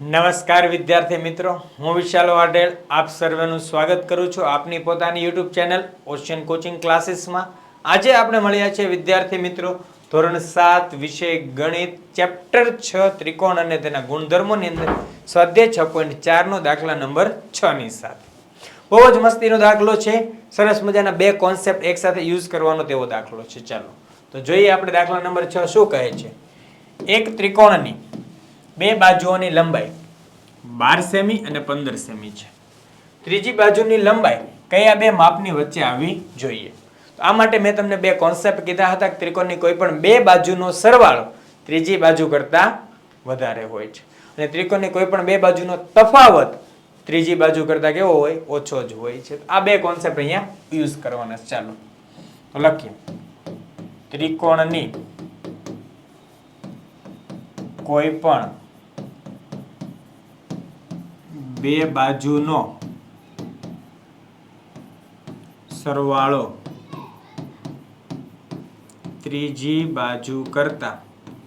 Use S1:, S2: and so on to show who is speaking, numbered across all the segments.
S1: નમસ્કાર વિદ્યાર્થી મિત્રો, હું વિશાલ વાઢેલ આપ સર્વેનું સ્વાગત કરું છું આપની પોતાની યુટ્યુબ ચેનલ ઓશિયન કોચિંગ ક્લાસીસમાં. આજે આપણે મળ્યા છે વિદ્યાર્થી મિત્રો, ધોરણ સાત વિષય ગણિત, ચેપ્ટર છ ત્રિકોણ અને તેના ગુણધર્મોની અંદર સ્વાધ્યાય છ પોઈન્ટ ચારનો દાખલા નંબર છની સાથે. બહુ જ મસ્તીનો દાખલો છે, સરસ મજાના બે કોન્સેપ્ટ એકસાથે યુઝ કરવાનો તેવો દાખલો છે. ચાલો, તો જોઈએ આપણે દાખલા નંબર છ શું કહે છે? એક ત્રિકોણની બે બાજુઓની લંબાઈ બાર સેમી અને પંદર સેમી છે. ત્રીજી બાજુની લંબાઈ કયા બે માપની વચ્ચે આવવી જોઈએ? તો આ માટે મેં તમને બે કોન્સેપ્ટ કીધા હતા કે ત્રિકોણની કોઈ પણ બે બાજુનો સરવાળો ત્રીજી બાજુ કરતાં વધારે હોય છે. અને ત્રિકોણની કોઈ પણ બે બાજુનો તફાવત ત્રીજી બાજુ કરતાં કેવો હોય? ઓછો જ હોય છે. આ બે કોન્સેપ્ટ અહીંયા યુઝ કરવાના છે. ચાલો. તો લખીએ. ત્રિકોણની કોઈ પણ બે બાજુનો સરવાળો ત્રીજી બાજુ કરતા,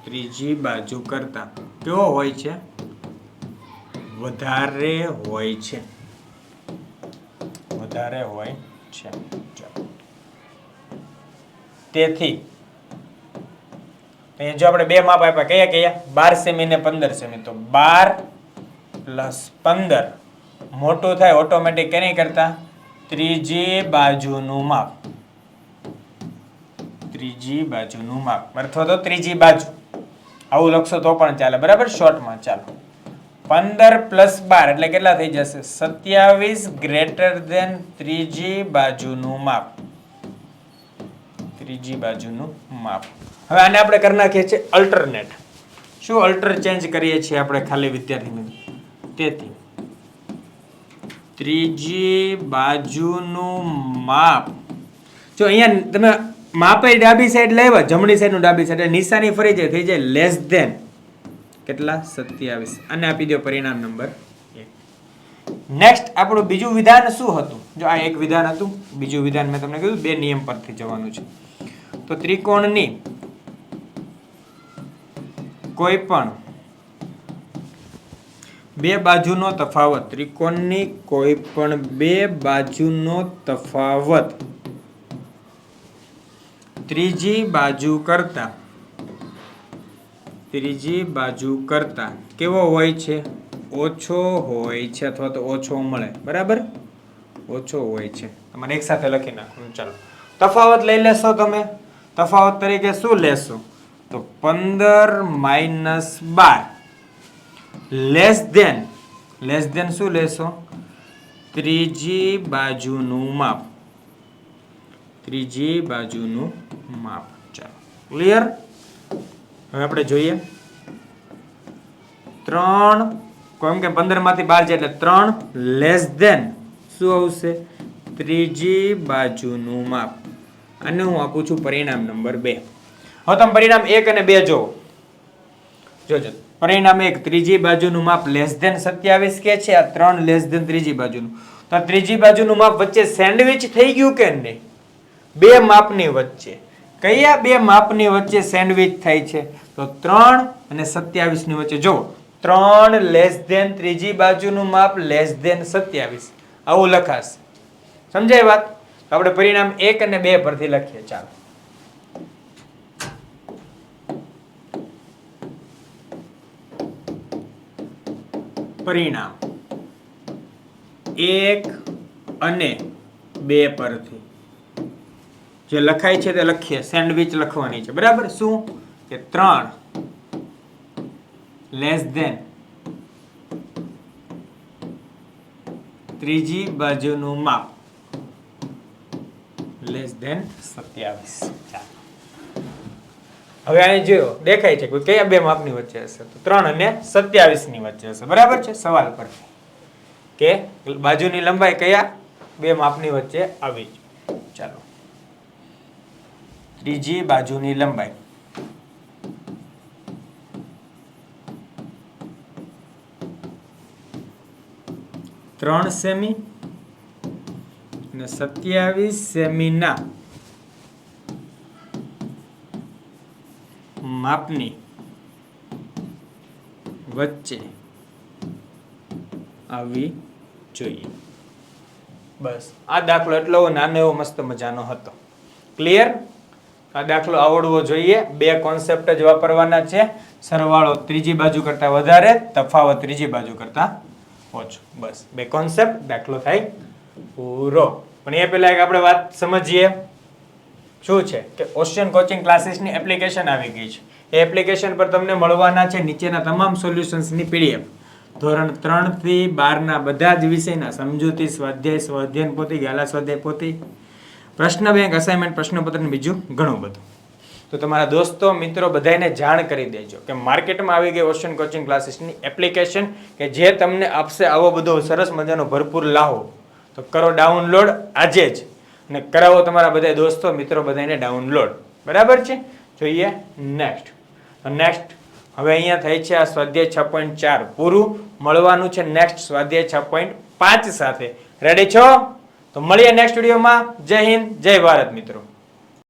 S1: ત્રીજી બાજુ કરતા કેવો હોય છે? વધારે હોય છે. વધારે હોય છે. તેથી જો આપણે બે માપ આપ્યા, કયા કયા? બાર સેમી ને પંદર સેમી. તો બાર પ્લસ પંદર. મોટું થાય ઓટોમેટિક કેની કરતા? ત્રીજી બાજુનું માપ. ત્રીજી બાજુનું માપ. અથવા તો ત્રીજી બાજુ. આવું લખશો તો પણ ચાલે. બરાબર? શોર્ટમાં ચાલો. પંદર પ્લસ બાર એટલે કેટલા થઈ જશે? સત્યાવીસ ગ્રેટર દેન ત્રીજી બાજુનું માપ. ત્રીજી બાજુનું માપ. હવે આને આપણે કરી નાખીએ છીએ અલ્ટરનેટ શું અલ્ટર ચેન્જ કરીએ છીએ આપણે ખાલી વિદ્યાર્થી મિત્રો તેથી ત્રીજી બાજુનું માપ. જો અહીંયા તમે માપે ડાબી સાઈડ લેવા જમણી સાઈડનું ડાબી સાઈડ નિશાની ફરી જાય, થઈ જાય લેસ ધેન કેટલા? સત્યાવીસ. અને આપી દો પરિણામ નંબર એક. નેક્સ્ટ આપણું બીજું વિધાન શું હતું? જો આ એક વિધાન હતું, બીજું વિધાન મેં તમને કીધું, બે નિયમ પરથી જવાનું છે. તો ત્રિકોણની કોઈ પણ બે બાજુનો તફાવત. ત્રિકોણની કોઈ પણ બે બાજુનો તફાવત. ત્રીજી બાજુ કરતા. ત્રીજી બાજુ કરતા. કેવો હોય છે? ઓછો હોય છે અથવા તો ઓછો મળે. બરાબર? ઓછો હોય છે. તમારે એક સાથે લખી નાખવાનું ચાલો. તફાવત લઈ લેશો તમે. તફાવત તરીકે શું લેશો? તો પંદર માઇનસ બાર. લેસ ધેન લેસ ધેન શું લેશો? ત્રીજી બાજુનું માપ. ત્રીજી બાજુનું માપ. ચાલો. ક્લિયર હવે આપણે જોઈએ. ત્રણ, કેમ કે પંદરમાંથી બાર છે એટલે ત્રણ લેસ ધેન શું આવશે? ત્રીજી બાજુનું માપ. અને હું આપું છું પરિણામ નંબર બે. હવે તમે પરિણામ એક અને બે જુઓ. જોજો. પરિણામ એક ત્રીજી બાજુનું માપ લેસ ધેન સત્યાવીસ કે છે, આ ત્રણ લેસ ધેન ત્રીજી બાજુનું. તો ત્રીજી બાજુનું માપ વચ્ચે સેન્ડવિચ થઈ ગયું કે નહીં? બે માપની વચ્ચે. કયા બે માપની વચ્ચે સેન્ડવિચ થાય છે? તો ત્રણ અને સત્યાવીસની વચ્ચે. જો ત્રણ લેસ ધેન ત્રીજી બાજુનું માપ લેસ ધેન સત્યાવીસ. આવું લખાશે. સમજાય વાત? આપણે પરિણામ એક અને બે પરથી લખીએ. ચાલો. પરિણામ? એક અને બે પરથી. જે લખાય છે તે લખીએ. સેન્ડવિચ લખવાની છે. બરાબર? શું? કે ત્રણ લેસ ધેન ત્રીજી બાજુનું માપ. લેસ ધેન સત્યાવીસ. હવે અહીં જોયો, દેખાય છે કે કયા બે માપની વચ્ચે હશે? તો ત્રણ અને સત્યાવીસની વચ્ચે હશે. બરાબર છે? સવાલ પર. કે બાજુની લંબાઈ કયા બે માપની વચ્ચે આવી? ચાલો. ત્રીજી બાજુની લંબાઈ. ત્રણ સેમી અને સત્યાવીસ સેમીના. માપની વચ્ચે આવવી જોઈએ. બસ. આ દાખલો એટલો નાનો એવો મસ્ત મજાનો હતો. ક્લિયર આ દાખલો આવડવો જોઈએ. બે કોન્સેપ્ટ જ વાપરવાના છે. સરવાળો ત્રીજી બાજુ કરતાં વધારે, તફાવત ત્રીજી બાજુ કરતાં ઓછો. બસ. બે કોન્સેપ્ટ દાખલો થાય પૂરો. પણ એ પહેલા એક આપણે વાત સમજીએ. શું છે? કે ઓશિયન કોચિંગ ક્લાસીસની એપ્લિકેશન આવી ગઈ છે. એપ્લિકેશન પર તમને મળવાના છે નીચેના તમામ સોલ્યુશન્સની પીડીએફ. ધોરણ ત્રણથી બારના બધા જ વિષયના સમજૂતી, સ્વાધ્યાય સ્વાધ્યાયન પોથી ગાલા સ્વાધ્યાય પોથી પ્રશ્ન બેંક અસાઇનમેન્ટ પ્રશ્નપત્ર બીજું ઘણું બધું. તો તમારા દોસ્તો, મિત્રો બધાને જાણ કરી દેજો કે માર્કેટમાં આવી ગઈ ઓશન કોચિંગ ક્લાસીસની એપ્લિકેશન કે જે તમને આપશે આવો બધો સરસ મજાનો ભરપૂર લાહો. તો કરો ડાઉનલોડ આજે જ. અને કરાવો તમારા બધા દોસ્તો, મિત્રો બધાને ડાઉનલોડ. બરાબર છે? જોઈએ નેક્સ્ટ. નેક્સ્ટ હવે અહીંયા થાય છે આ સ્વાધ્યાય છ પોઈન્ટ ચાર. પૂરું મળવાનું છે નેક્સ્ટ સ્વાધ્યાય છ પોઈન્ટ પાંચ સાથે. રેડી છો? તો મળીએ નેક્સ્ટ વિડીયોમાં જય હિન્દ, જય ભારત મિત્રો.